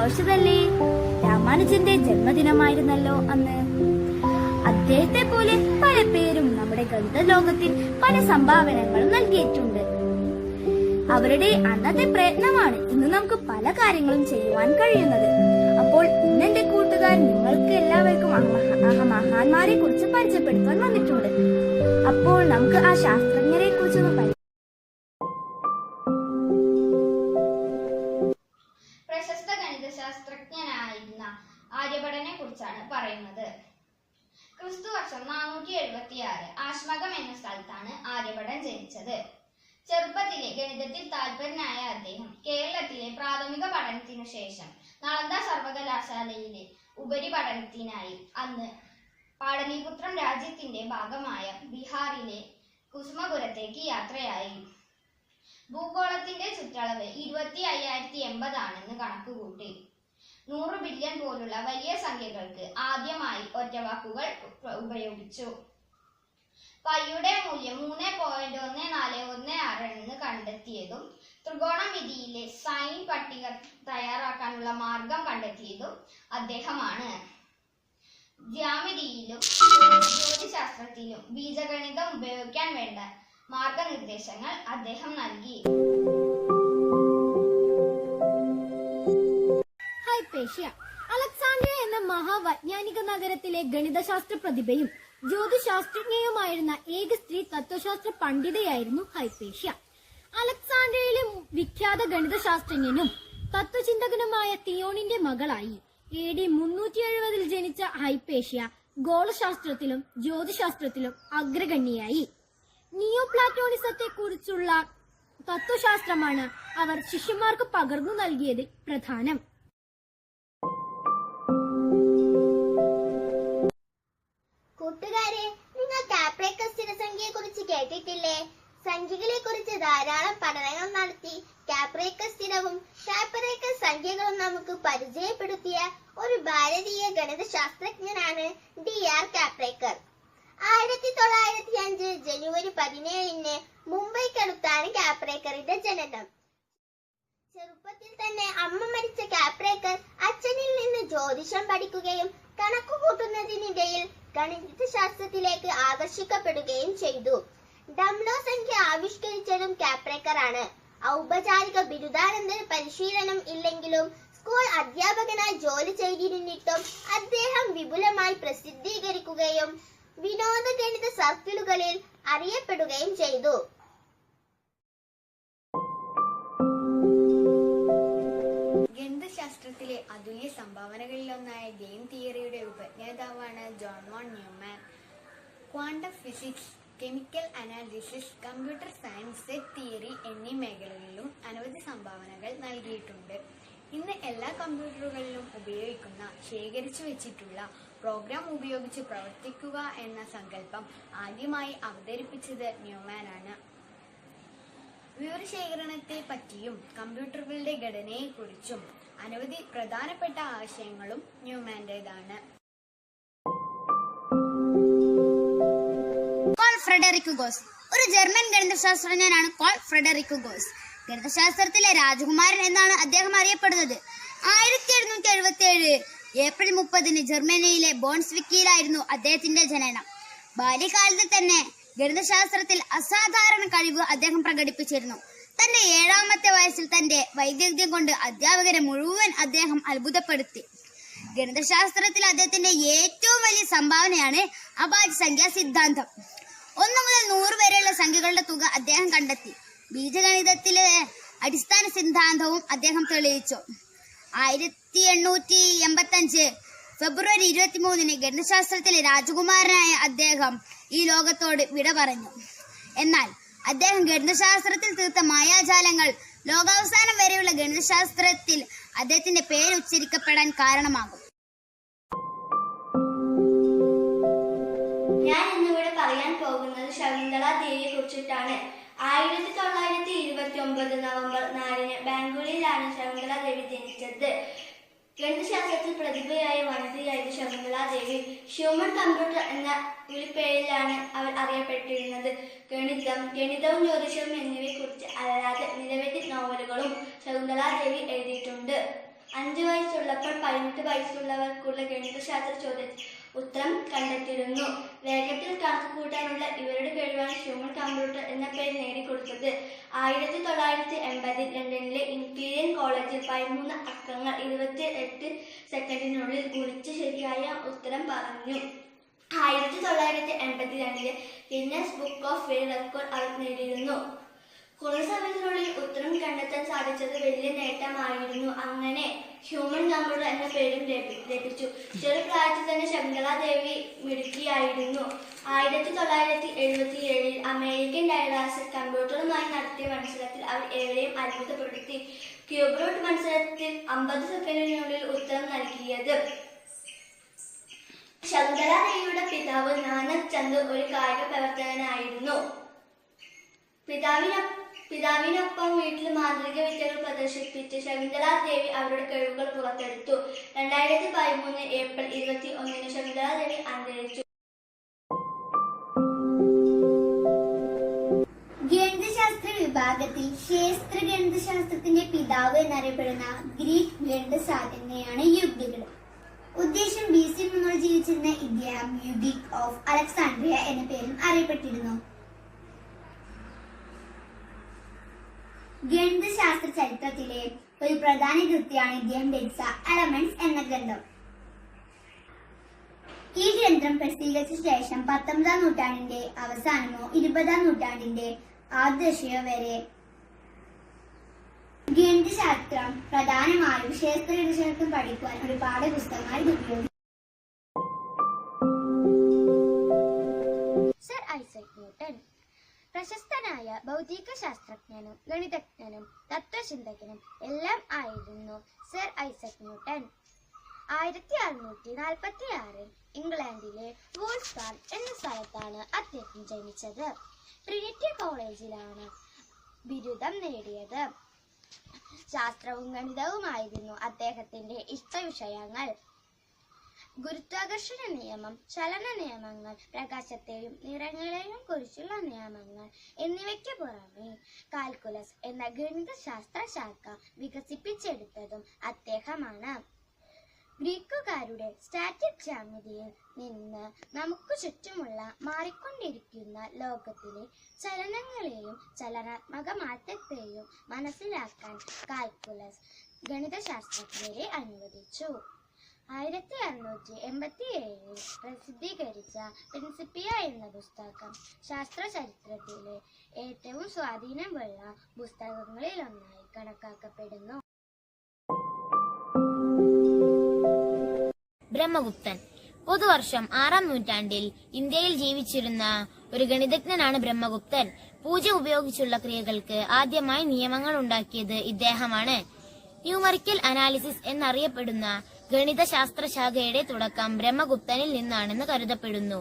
ആഘോഷിച്ചതല്ലേ രാമാനുജന്റെ ജന്മദിനമായിരുന്നല്ലോ അന്ന്. അദ്ദേഹത്തെ പോലെ പല പേരും നമ്മുടെ ഗണിത പല സംഭാവനകളും നൽകിയിട്ടുണ്ട്. അവരുടെ അന്നത്തെ പ്രയത്നമാണ് ഇന്ന് നമുക്ക് പല കാര്യങ്ങളും ചെയ്യുവാൻ കഴിയുന്നത്. അപ്പോൾ ഇന്ന് എന്റെ കൂട്ടുകാർ നിങ്ങൾക്ക് എല്ലാവർക്കും മഹാന്മാരെ കുറിച്ച് പരിചയപ്പെടുത്താൻ വന്നിട്ടുണ്ട്. അപ്പോൾ നമുക്ക് ആ ശാസ്ത്രജ്ഞരെ കുറിച്ചൊന്ന് ആശ്മകം എന്ന സ്ഥലത്താണ് ആര്യഭടൻ ജനിച്ചത്. ചെറുപ്പത്തിലെ ഗണിതത്തിൽ താല്പര്യനായ അദ്ദേഹം കേരളത്തിലെ പ്രാഥമിക പഠനത്തിനു ശേഷം നളന്ദ സർവകലാശാലയിലെ ഉപരിപഠനത്തിനായി അന്ന് പാടലിപുത്രം രാജ്യത്തിന്റെ ഭാഗമായ ബീഹാറിലെ കുസുമപുരത്തേക്ക് യാത്രയായി. ഭൂഗോളത്തിന്റെ ചുറ്റളവ് ഇരുപത്തി അയ്യായിരത്തി എൺപതാണെന്ന് കണക്കുകൂട്ടി. നൂറ് ബില്യൺ പോലുള്ള വലിയ സംഖ്യകൾക്ക് ആദ്യമായി ഒറ്റവാക്കുകൾ ഉപ- ഉപയോഗിച്ചു. പൈയുടെ മൂല്യം മൂന്ന് പോയിന്റ് ഒന്ന് നാല് ഒന്ന് ആറ് എന്ന് കണ്ടെത്തിയതും ത്രികോണമിതിയിലെ സൈൻ പട്ടിക തയ്യാറാക്കാനുള്ള മാർഗം കണ്ടെത്തിയതും അദ്ദേഹമാണ്. ജ്യാമിതിയിലും ജ്യോതിശാസ്ത്രത്തിലും ബീജഗണിതം ഉപയോഗിക്കാൻ വേണ്ട മാർഗനിർദ്ദേശങ്ങൾ അദ്ദേഹം നൽകി. അലക്സാണ്ട്രിയ എന്ന മഹാവൈജ്ഞാനിക നഗരത്തിലെ ഗണിതശാസ്ത്ര പ്രതിഭയും ജ്യോതിശാസ്ത്രജ്ഞയുമായിരുന്ന ഏക സ്ത്രീ തത്വശാസ്ത്ര പണ്ഡിതയായിരുന്നു ഹൈപ്പേഷ്യ. അലക്സാണ്ട്രിയയിലെ വിഖ്യാത ഗണിതശാസ്ത്രജ്ഞനും തത്വചിന്തകനുമായ തിയോണിന്റെ മകളായി. എ ഡി മുന്നൂറ്റി എഴുപതിൽ ജനിച്ച ഹൈപ്പേഷ്യ ഗോളശാസ്ത്രത്തിലും ജ്യോതിശാസ്ത്രത്തിലും അഗ്രഗണ്യയായി. നിയോ പ്ലാറ്റോണിസത്തെ കുറിച്ചുള്ള തത്വശാസ്ത്രമാണ് അവർ ശിഷ്യന്മാർക്ക് പകർന്നു നൽകിയതിൽ പ്രധാനം. കാപ്രേക്ക സ്ഥിരസംഖ്യയെ കുറിച്ച് കേട്ടിട്ടില്ലേ? സംഖ്യകളെ കുറിച്ച് ധാരാളം പഠനങ്ങൾ നടത്തി കാപ്രേക്ക സ്ഥിരവും കാപ്രേക്ക സംഖ്യകളും നമുക്ക് പരിചയപ്പെടുത്തിയ ഒരു ഭാരതീയ ഗണിത ശാസ്ത്രജ്ഞനാണ് ഡി ആർ കാപ്രേക്കർ ആയിരത്തി തൊള്ളായിരത്തി അഞ്ച് ജനുവരി പതിനേഴിന് മുംബൈക്കടുത്താണ് കാപ്രേക്കറിന്റെ ജനനം. ചെറുപ്പത്തിൽ തന്നെ അമ്മ മരിച്ച കാപ്രേക്കർ അച്ഛനിൽ നിന്ന് ജ്യോതിഷം പഠിക്കുകയും കണക്കു കൂട്ടുന്നതിനിടയിൽ ഗണിതശാസ്ത്രത്തിലേക്ക് ആകർഷിക്കപ്പെടുകയും ചെയ്തു. ഡംലോ സംഖ്യ ആവിഷ്കരിച്ചതും കാപ്രേക്കർ ആണ് ഔപചാരിക ബിരുദാനന്തര പരിശീലനം ഇല്ലെങ്കിലും സ്കൂൾ അധ്യാപകനായി ജോലി ചെയ്തിരുന്നിട്ടും അദ്ദേഹം വിപുലമായി പ്രസിദ്ധീകരിക്കുകയും വിനോദ ഗണിത സർക്കിളുകളിൽ അറിയപ്പെടുകയും ചെയ്തു. ഗണിതശാസ്ത്രത്തിലെ അതുല്യ സംഭാവനകളിലൊന്നായ ഗെയിം തിയറിയുടെ ഉപജ്ഞാതാവാണ് John von Neumann. Quantum physics chemical analysis computer science set theory എന്നീ മേഖലകളിലും അനവധി സംഭാവനകൾ നൽകിയിട്ടുണ്ട്. ഇന്ന് എല്ലാ കമ്പ്യൂട്ടറുകളിലും ഉപയോഗിക്കുന്ന ശേഖരിച്ചു വെച്ചിട്ടുള്ള പ്രോഗ്രാം ഉപയോഗിച്ച് പ്രവർത്തിക്കുക എന്ന സങ്കല്പം ആദ്യമായി അവതരിപ്പിച്ചത് ന്യൂമാനാണ്. വിവരശേഖരണത്തെ പറ്റിയും കമ്പ്യൂട്ടറുകളുടെ ഘടനയെക്കുറിച്ചും അനവധി പ്രധാനപ്പെട്ട ആശയങ്ങളും ന്യൂമാന്റേതാണ്. Carl Friedrich Gauss. ഒരു ജർമ്മൻ ഗണിതശാസ്ത്രജ്ഞനാണ് കോൾ ഫ്രെഡറിക് ഗോസ്. ഗണിതശാസ്ത്രത്തിലെ രാജകുമാരൻ എന്നാണ് അദ്ദേഹം അറിയപ്പെടുന്നത്. ആയിരത്തി എഴുന്നൂറ്റി എഴുപത്തി ഏഴ് ഏപ്രിൽ മുപ്പതിന് ജർമ്മനിയിലെ ബോൺസ്വിക്കിയിലായിരുന്നു അദ്ദേഹത്തിന്റെ ജനനം. ബാല്യകാലത്ത് തന്നെ ഗണിതശാസ്ത്രത്തിൽ അസാധാരണ കഴിവ് അദ്ദേഹം പ്രകടിപ്പിച്ചിരുന്നു. തന്റെ ഏഴാമത്തെ വയസ്സിൽ തന്റെ വൈദഗ്ധ്യം കൊണ്ട് അധ്യാപകരെ മുഴുവൻ അദ്ദേഹം അത്ഭുതപ്പെടുത്തി. ഗണിതശാസ്ത്രത്തിൽ അദ്ദേഹത്തിന്റെ ഏറ്റവും വലിയ സംഭാവനയാണ് അഭാജ്യ സംഖ്യാ സിദ്ധാന്തം. ഒന്ന് മുതൽ നൂറ് വരെയുള്ള സംഖ്യകളുടെ തുക അദ്ദേഹം കണ്ടെത്തി. ബീജഗണിതത്തിലെ അടിസ്ഥാന സിദ്ധാന്തവും അദ്ദേഹം തെളിയിച്ചു. ആയിരത്തി എണ്ണൂറ്റി എൺപത്തി അഞ്ച് ഫെബ്രുവരി ഇരുപത്തി മൂന്നിന് ഗണിതശാസ്ത്രത്തിലെ രാജകുമാരനായ അദ്ദേഹം ഈ ലോകത്തോട് വിട പറഞ്ഞു. എന്നാൽ അദ്ദേഹം ഗണിതശാസ്ത്രത്തിൽ തീർത്ത മായാജാലങ്ങൾ. ലോകാവസാനം വരെയുള്ള ഗണിതശാസ്ത്രത്തിൽ അദ്ദേഹത്തിന്റെ പേര് ഉച്ചരിക്കപ്പെടാൻ കാരണമാകും. ഞാൻ ഇന്നിവിടെ പറയാൻ പോകുന്നത് ശകുന്തള ദേവിയെ കുറിച്ചിട്ടാണ്. ആയിരത്തി തൊള്ളായിരത്തി ഇരുപത്തി ഒമ്പത് നവംബർ നാലിന് ബാംഗ്ലൂരിലാണ് ശകുന്തള ദേവി ജനിച്ചത്. ഗണിതശാസ്ത്രത്തിൽ പ്രതിഭയായ വനിതയായ ശകുന്തള ദേവി. ഹ്യൂമൻ കമ്പ്യൂട്ടർ എന്ന വിളിപ്പേരിലാണ് അവർ അറിയപ്പെട്ടിരുന്നത്. ഗണിതം ഗണിതവും ജ്യോതിഷവും എന്നിവയെക്കുറിച്ച് അല്ലാതെ നിരവധി നോവലുകളും ശകുന്തളാദേവി എഴുതിയിട്ടുണ്ട്. അഞ്ച് വയസ്സുള്ളപ്പോൾ പതിനെട്ട് വയസ്സുള്ളവർക്കുള്ള ഗണിതശാസ്ത്ര ചോദ്യ ഉത്തരം കണ്ടെത്തിയിരുന്നു. വേഗത്തിൽ കണക്ക് കൂട്ടാനുള്ള ഇവരുടെ കഴിവാണ് ഹ്യൂമൻ കമ്പ്യൂട്ടർ എന്ന പേര് നേടിക്കൊടുത്തത്. ആയിരത്തി തൊള്ളായിരത്തി എൺപതിൽ ലണ്ടനിലെ ഇംപീരിയൽ കോളേജിൽ പതിമൂന്ന് അക്കങ്ങൾ ഇരുപത്തി എട്ട് സെക്കൻഡിനുള്ളിൽ ഗുണിച്ച് ശരിയായ ഉത്തരം പറഞ്ഞു. ആയിരത്തി തൊള്ളായിരത്തി എൺപത്തി രണ്ടിലെ Guinness book of world record അവർ നേടിയിരുന്നു. കുറേ സമയത്തിനുള്ളിൽ ഉത്തരം കണ്ടെത്താൻ സാധിച്ചത് വലിയ നേട്ടമായിരുന്നു. അങ്ങനെ ഹ്യൂമൻ കമ്പ്യൂട്ടർ എന്ന പേരും ലഭി- ലഭിച്ചു. ചെറുപ്രായത്തിൽ തന്നെ ശകുന്തള മിടുക്കിയായിരുന്നു. ആയിരത്തി തൊള്ളായിരത്തി എഴുപത്തി ഏഴിൽ അമേരിക്കൻ ഡയലാസ് കമ്പ്യൂട്ടറുമായി നടത്തിയ മത്സരത്തിൽ അവർ ഏവരെയും അത്ഭുതപ്പെടുത്തി. ക്യൂബ്രൂട്ട് മത്സരത്തിൽ അമ്പത് സെക്കൻഡിനുള്ളിൽ ഉത്തരം നൽകിയത്. ശങ്കരാദേവിയുടെ ദേവിയുടെ പിതാവ് നാനക് ചന്ദ് ഒരു കായിക പ്രവർത്തകനായിരുന്നു. പിതാവിന പിതാവിനൊപ്പം വീട്ടിൽ മാന്ത്രിക വിദ്യകൾ പ്രദർശിപ്പിച്ച് ശകുന്തള ദേവി അവരുടെ കഴിവുകൾ പുറത്തെടുത്തു. രണ്ടായിരത്തി പതിമൂന്ന് ഏപ്രിൽ ഇരുപത്തി ഒന്നിന് ശകുന്തള ദേവി അന്തരിച്ചു. ഗണിതശാസ്ത്ര വിഭാഗത്തിൽ ശാസ്ത്ര ഗണിതശാസ്ത്രത്തിന്റെ പിതാവ് എന്നറിയപ്പെടുന്ന ഗ്രീക്ക് ഗണിതശാസ്ത്രജ്ഞയാണ് യുഗികൾ ഉദ്ദേശം ബി സി മുന്നോട് ജീവിച്ചിരുന്ന ഇദ്ദേഹം യുഗിക് ഓഫ് അലക്സാണ്ട്രിയ എന്ന പേരും അറിയപ്പെട്ടിരുന്നു. ഗണിതശാസ്ത്ര ചരിത്രത്തിലെ ഒരു പ്രധാന കൃത്യാണ് ഇദ്ദേഹം രചിച്ച എലമെന്റ്സ് എന്ന ഗ്രന്ഥം. ഈ ഗ്രന്ഥം പ്രസിദ്ധീകരിച്ച ശേഷം പത്തൊമ്പതാം നൂറ്റാണ്ടിന്റെ അവസാനമോ ഇരുപതാം നൂറ്റാണ്ടിന്റെ ആദ്യശയോ വരെ ഗണിതശാസ്ത്രം പ്രധാനമായും ക്ഷേത്രഗണിതശാസ്ത്രം പഠിക്കുവാൻ ഒരു പാഠപുസ്തകമായി ഉപയോഗിച്ചു. പ്രശസ്തനായ ഭൗതിക ശാസ്ത്രജ്ഞനും ഗണിതജ്ഞനും തത്വചിന്തകനും എല്ലാം ആയിരുന്നു സർ ഐസക് ന്യൂട്ടൻ ആയിരത്തി അറുന്നൂറ്റി നാൽപ്പത്തി ആറിൽ ഇംഗ്ലണ്ടിലെ വോൾസ്ബാർ എന്ന സ്ഥലത്താണ് അദ്ദേഹം ജനിച്ചത്. ട്രിനിറ്റി കോളേജിലാണ് ബിരുദം നേടിയത്. ശാസ്ത്രവും ഗണിതവുമായിരുന്നു അദ്ദേഹത്തിന്റെ ഇഷ്ടവിഷയങ്ങൾ. ഗുരുത്വാകർഷണ നിയമം ചലന നിയമങ്ങൾ പ്രകാശത്തെയും നിറങ്ങളെയും കുറിച്ചുള്ള നിയമങ്ങൾ എന്നിവയ്ക്ക് പുറമെ കാൽക്കുലസ് എന്ന ഗണിതശാസ്ത്ര ശാഖ വികസിപ്പിച്ചെടുത്തതും അദ്ദേഹമാണ്. ഗ്രീക്കുകാരുടെ സ്റ്റാറ്റിക് ജ്യാമിതിയിൽ നിന്ന് നമുക്ക് ചുറ്റുമുള്ള മാറിക്കൊണ്ടിരിക്കുന്ന ലോകത്തിലെ ചലനങ്ങളെയും ചലനാത്മക മാറ്റത്തെയും മനസ്സിലാക്കാൻ കാൽക്കുലസ് ഗണിതശാസ്ത്രജ്ഞരെ അനുവദിച്ചു. ആയിരത്തി അറുന്നൂറ്റി എൺപത്തി ഏഴിൽ പ്രസിദ്ധീകരിച്ച പ്രിൻസിപ്പിയ എന്ന പുസ്തകം ശാസ്ത്ര ചരിത്രത്തിലെ ഏറ്റവും സ്വാധീനമുള്ള പുസ്തകങ്ങളിലൊന്നായി കണക്കാക്കപ്പെടുന്നു. ബ്രഹ്മഗുപ്തൻ. പുതുവർഷം ആറാം നൂറ്റാണ്ടിൽ ഇന്ത്യയിൽ ജീവിച്ചിരുന്ന ഒരു ഗണിതജ്ഞനാണ് ബ്രഹ്മഗുപ്തൻ. പൂജ ഉപയോഗിച്ചുള്ള ക്രിയകൾക്ക് ആദ്യമായി നിയമങ്ങൾ ഉണ്ടാക്കിയത് ഇദ്ദേഹമാണ്. ന്യൂമറിക്കൽ അനാലിസിസ് എന്നറിയപ്പെടുന്ന ഗണിതശാസ്ത്ര ശാഖയുടെ തുടക്കം ബ്രഹ്മഗുപ്തനിൽ നിന്നാണെന്ന് കരുതപ്പെടുന്നു.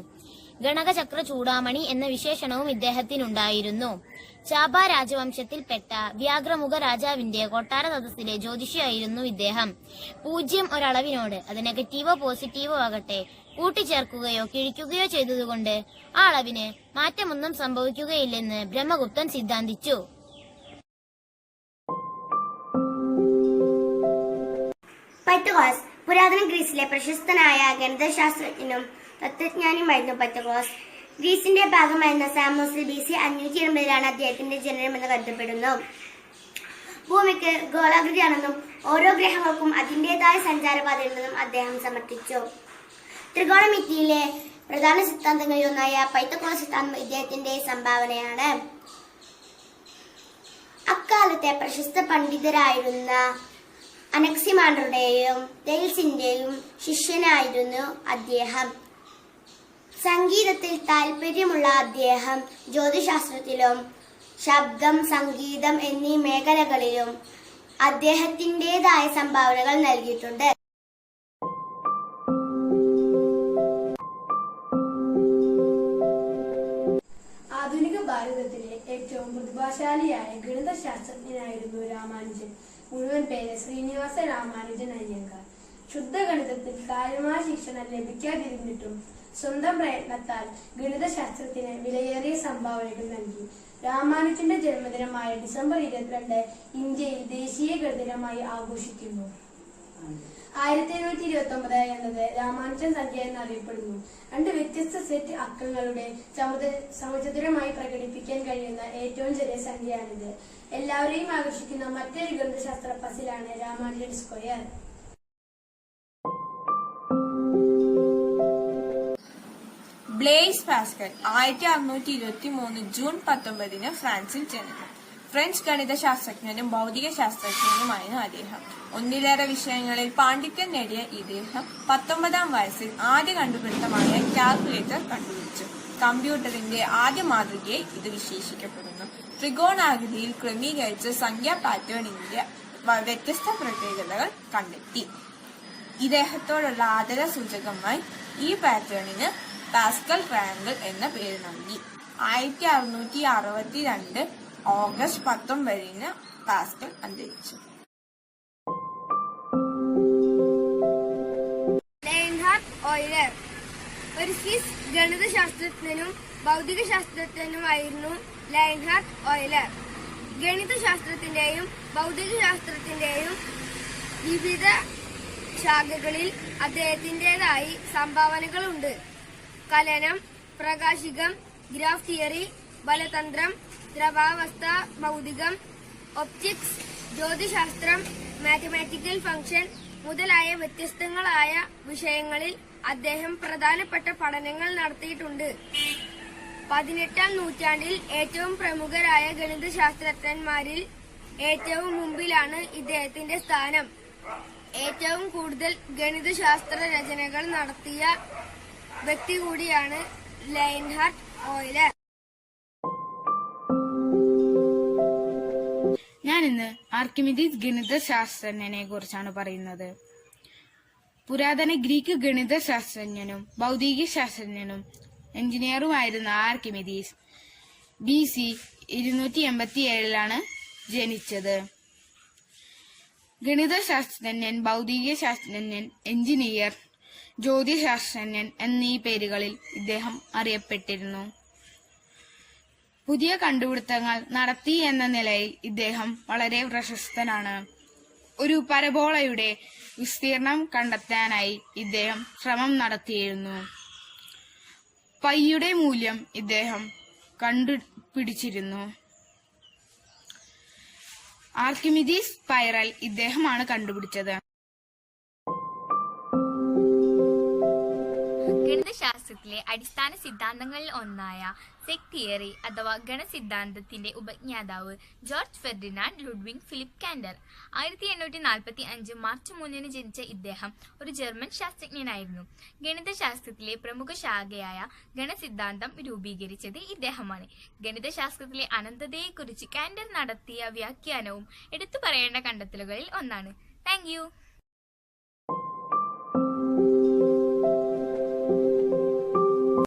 ഗണകചക്ര ചൂടാമണി എന്ന വിശേഷണവും ഇദ്ദേഹത്തിനുണ്ടായിരുന്നു. ചാബ രാജവംശത്തിൽപ്പെട്ട വ്യാഘ്രമുഖ രാജാവിന്റെ കൊട്ടാര സദസ്സിലെ ജ്യോതിഷിയായിരുന്നു ഇദ്ദേഹം. പൂജ്യം ഒരളവിനോട് അത് നെഗറ്റീവോ പോസിറ്റീവോ ആകട്ടെ കൂട്ടിച്ചേർക്കുകയോ കിഴിക്കുകയോ ചെയ്തതുകൊണ്ട് ആ അളവിന് മാറ്റമൊന്നും സംഭവിക്കുകയില്ലെന്ന് ബ്രഹ്മഗുപ്തൻ സിദ്ധാന്തിച്ചു. പൈത്തഗോറസ് പുരാതന ഗ്രീസിലെ പ്രശസ്തനായ ഗണിതശാസ്ത്രജ്ഞനും തത്വജ്ഞാനിയുമായിരുന്നു പറ്റഗോസ് ഗ്രീസിന്റെ ഭാഗമായിരുന്ന സാമോസിൽ ബി സി അഞ്ഞൂറ്റി എൺപതിലാണ് അദ്ദേഹത്തിന്റെ ജനനമെന്ന് കരുതപ്പെടുന്നു. ഭൂമിക്ക് ഗോളാകൃതിയാണെന്നും ഓരോ ഗ്രഹങ്ങൾക്കും അതിന്റെതായ സഞ്ചാരപാതയുണ്ടെന്നും അദ്ദേഹം സമർത്ഥിച്ചു. ത്രികോണമിതിയിലെ പ്രധാന സിദ്ധാന്തങ്ങളിൽ ഒന്നായ പൈത്തക്കോള സിദ്ധാന്തം ഇദ്ദേഹത്തിന്റെ സംഭാവനയാണ്. അക്കാലത്തെ പ്രശസ്ത പണ്ഡിതരായിരുന്ന അനക്സിമാണ്ടറുടെയും തെയിൽസിന്റെയും ശിഷ്യനായിരുന്നു അദ്ദേഹം. സംഗീതത്തിൽ താല്പര്യമുള്ള അദ്ദേഹം ജ്യോതിശാസ്ത്രത്തിലും ശബ്ദം സംഗീതം എന്നീ മേഖലകളിലും അദ്ദേഹത്തിന്റെതായ സംഭാവനകൾ നൽകിയിട്ടുണ്ട്. ആധുനിക ഭാരതത്തിലെ ഏറ്റവും പ്രതിഭാശാലിയായ ഗണിതശാസ്ത്രജ്ഞനായിരുന്നു രാമാനുജൻ. മുഴുവൻ പേര് ശ്രീനിവാസ രാമാനുജൻ അയ്യങ്കാർ. ശുദ്ധഗണിതത്തിൽ കാര്യമായ ശിക്ഷണം ലഭിക്കാതിരുന്നിട്ടും സ്വന്തം പ്രയത്നത്താൽ ഗണിതശാസ്ത്രത്തിന് വിലയേറിയ സംഭാവനകൾ നൽകി. രാമാനുജന്റെ ജന്മദിനമായ ഡിസംബർ ഇരുപത്തിരണ്ട് ഇന്ത്യയിൽ ദേശീയ ഗണിതമായി ആഘോഷിക്കുന്നു. ആയിരത്തി എഴുന്നൂറ്റി ഇരുപത്തി ഒമ്പത് എന്നത് രാമാനുജൻ സംഖ്യ എന്നറിയപ്പെടുന്നു. രണ്ട് വ്യത്യസ്ത സെറ്റ് അക്കങ്ങളുടെ സമചതുരമായി പ്രകടിപ്പിക്കാൻ കഴിയുന്ന ഏറ്റവും ചെറിയ സംഖ്യയാണിത് എല്ലാവരെയും ആകർഷിക്കുന്ന മറ്റൊരു ഗണിതശാസ്ത്ര പസിലാണ് രാമാനുജൻ സ്ക്വയർ. ബ്ലേസ് പാസ്കൽ ആയിരത്തി അറുന്നൂറ്റി ഇരുപത്തി മൂന്ന് ജൂൺ പത്തൊമ്പതിന് ഫ്രാൻസിൽ ജനിച്ചു ഫ്രഞ്ച് ഗണിത ശാസ്ത്രജ്ഞനും ഭൗതിക ശാസ്ത്രജ്ഞനുമായിരുന്നു അദ്ദേഹം. ഒന്നിലേറെ വിഷയങ്ങളിൽ പാണ്ഡിത്യം നേടിയ ഇദ്ദേഹം പത്തൊമ്പതാം വയസ്സിൽ ആദ്യ കണ്ടുപിടുത്തമായ കാൽക്കുലേറ്റർ കണ്ടുപിടിച്ചു. കമ്പ്യൂട്ടറിന്റെ ആദ്യ മാതൃകയെ ഇത് വിശേഷിക്കപ്പെടുന്നു. ത്രികോണാകൃതിയിൽ ക്രമീകരിച്ച സംഖ്യാ പാറ്റേണിന്റെ വ്യത്യസ്ത പ്രത്യേകതകൾ കണ്ടെത്തി. ഇദ്ദേഹത്തോടുള്ള ആദര സൂചകമായി ഈ പാറ്റേണിന് പാസ്കൽ ട്രയാങ്കിൾ എന്ന പേര് നൽകി. ആയിരത്തി അറുന്നൂറ്റി അറുപത്തി രണ്ട് ഓഗസ്റ്റ് പത്തൊമ്പതിന് പാസ്കൽ അന്തരിച്ചു. ഒരു സ്വിസ് ഗണിതശാസ്ത്രജ്ഞനും ഭൗതിക ശാസ്ത്രജ്ഞനുമായിരുന്നു ലൈൻഹാർട്ട് ഓയിലർ. ഗണിതശാസ്ത്രത്തിന്റെയും ഭൗതിക ശാസ്ത്രത്തിന്റെയും വിവിധ ശാഖകളിൽ അദ്ദേഹത്തിന്റെതായി സംഭാവനകളുണ്ട്. കലനം പ്രകാശികം ഗ്രാഫ് തിയറി ബലതന്ത്രം ദ്രവാവസ്ഥ ഭൗതികം ഒപ്റ്റിക്സ് ജ്യോതിശാസ്ത്രം മാത്തമാറ്റിക്കൽ ഫംഗ്ഷൻ മുതലായ വ്യത്യസ്തങ്ങളായ വിഷയങ്ങളിൽ അദ്ദേഹം പ്രധാനപ്പെട്ട പഠനങ്ങൾ നടത്തിയിട്ടുണ്ട്. പതിനെട്ടാം നൂറ്റാണ്ടിൽ ഏറ്റവും പ്രമുഖരായ ഗണിതശാസ്ത്രജ്ഞന്മാരിൽ ഏറ്റവും മുമ്പിലാണ് ഇദ്ദേഹത്തിന്റെ സ്ഥാനം. ഏറ്റവും കൂടുതൽ ഗണിതശാസ്ത്ര രചനകൾ നടത്തിയ വ്യക്തി കൂടിയാണ് ലൈൻഹാർട്ട് ഓയിലർ. ഇന്ന് ആർക്കിമിഡീസ് ഗണിത ശാസ്ത്രജ്ഞനെ കുറിച്ചാണ് പറയുന്നത്. പുരാതന ഗ്രീക്ക് ഗണിത ശാസ്ത്രജ്ഞനും ഭൗതിക ശാസ്ത്രജ്ഞനും എഞ്ചിനീയറുമായിരുന്ന ആർക്കിമിഡീസ് ബി സി ഇരുന്നൂറ്റി എൺപത്തി ഏഴിലാണ് ജനിച്ചത്. ഗണിതശാസ്ത്രജ്ഞൻ ഭൗതിക ശാസ്ത്രജ്ഞൻ എഞ്ചിനീയർ ജ്യോതിശാസ്ത്രജ്ഞൻ എന്നീ പേരുകളിൽ ഇദ്ദേഹം അറിയപ്പെട്ടിരുന്നു. പുതിയ കണ്ടുപിടുത്തങ്ങൾ നടത്തി എന്ന നിലയിൽ ഇദ്ദേഹം വളരെ പ്രശസ്തനാണ്. ഒരു പരബോളയുടെ വിസ്തീർണം കണ്ടെത്താനായി ഇദ്ദേഹം ശ്രമം നടത്തിയിരുന്നു. പൈയുടെ മൂല്യം ഇദ്ദേഹം കണ്ടുപിടിച്ചിരുന്നു. ആർക്കിമിഡീസ് സ്പൈറൽ ഇദ്ദേഹമാണ് കണ്ടുപിടിച്ചത്. ഗണിതശാസ്ത്രത്തിലെ അടിസ്ഥാന സിദ്ധാന്തങ്ങളിൽ ഒന്നായ സെക് തിയറി അഥവാ ഗണസിദ്ധാന്തത്തിന്റെ ഉപജ്ഞാതാവ് George Ferdinand Ludwig Philipp Cantor. ആയിരത്തി എണ്ണൂറ്റി നാൽപ്പത്തി അഞ്ച് മാർച്ച് മൂന്നിന് ജനിച്ച ഇദ്ദേഹം ഒരു ജർമ്മൻ ശാസ്ത്രജ്ഞനായിരുന്നു. ഗണിതശാസ്ത്രത്തിലെ പ്രമുഖ ശാഖയായ ഗണസിദ്ധാന്തം രൂപീകരിച്ചത് ഇദ്ദേഹമാണ്. ഗണിതശാസ്ത്രത്തിലെ അനന്തതയെക്കുറിച്ച് കാൻഡർ നടത്തിയ വ്യാഖ്യാനവും എടുത്തു പറയേണ്ട കണ്ടെത്തലുകളിൽ ഒന്നാണ്. താങ്ക്